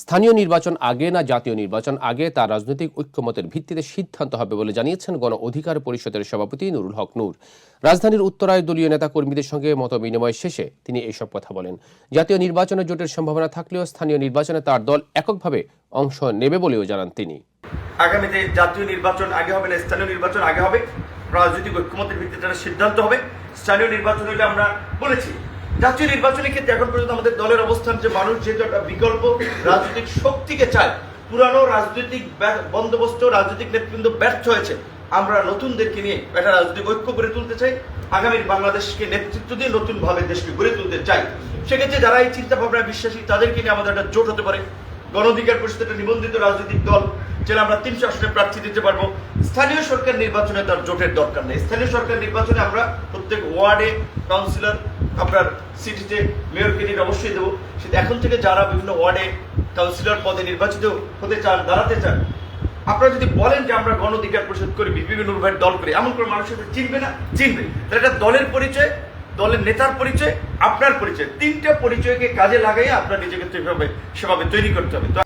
স্থানীয় নির্বাচন আগে না জাতীয় নির্বাচন আগে তার রাজনৈতিক ঐক্যমতের ভিত্তিতে সিদ্ধান্ত হবে বলে জানিয়েছেন গণ অধিকার পরিষদের সভাপতি নুরুল হক নূর। রাজধানীর উত্তরায় দলীয় নেতা কর্মীদের সঙ্গে মত বিনিময় শেষে তিনি এসব কথা বলেন। জাতীয় নির্বাচনে জোটের সম্ভাবনা থাকলেও স্থানীয় নির্বাচনে তার দল এককভাবে অংশ নেবে বলেও জানান তিনি। আগামীতে জাতীয় নির্বাচন আগে হবে না স্থানীয় নির্বাচন আগে হবে? রাজনৈতিক ঐক্যমতের ভিত্তিতে সিদ্ধান্ত হবে। স্থানীয় নির্বাচন হলে আমরা বলেছি জাতীয় নির্বাচনের ক্ষেত্রে এখন পর্যন্ত আমাদের দলের অবস্থান যে মানুষ যেহেতু একটা বিকল্প, রাজনৈতিক শক্তিকে চায়, পুরানো রাজনৈতিক বন্দোবস্ত, রাজনৈতিক নেতৃবৃন্দ ব্যর্থ হয়েছে। আমরা নতুনদেরকে নিয়ে একটা রাজনৈতিক ঐক্য গড়ে তুলতে চাই, আগামীর বাংলাদেশকে নেতৃত্ব দিয়ে নতুন ভাবে দেশকে গড়ে তুলতে চাই। সেক্ষেত্রে যারা এই চিন্তা ভাবনায় বিশ্বাসী, তাদেরকে নিয়ে আমাদের একটা জোট হতে পারে। গণ অধিকার পরিষদ একটা নিবন্ধিত রাজনৈতিক দল, যেটা আমরা তিনশো আসনে প্রার্থী দিতে পারব। স্থানীয় সরকার নির্বাচনে তার জোটের দরকার নেই। স্থানীয় সরকার নির্বাচনে আমরা প্রত্যেক ওয়ার্ডে কাউন্সিলর আপনার সিটিতে মেয়র ক্যান্ডিডেট অবশ্যই দেবো সেটা এখন থেকে যারা বিভিন্ন ওয়ার্ডে কাউন্সিলর পদে নির্বাচিত হতে চান, দাঁড়াতে চান, আপনারা যদি বলেন যে আমরা গণ অধিকার পরিষদ করি বিভিন্ন ভাইয়ের দল করি, এমন করে মানুষ সেটা চিনবে না? চিনবে। তাহলে এটা দলের পরিচয়, দলের নেতার পরিচয়, আপনার পরিচয়। তিনটা পরিচয়কে কাজে লাগাই আপনার নিজেকে তো এভাবে সেভাবে তৈরি করতে হবে।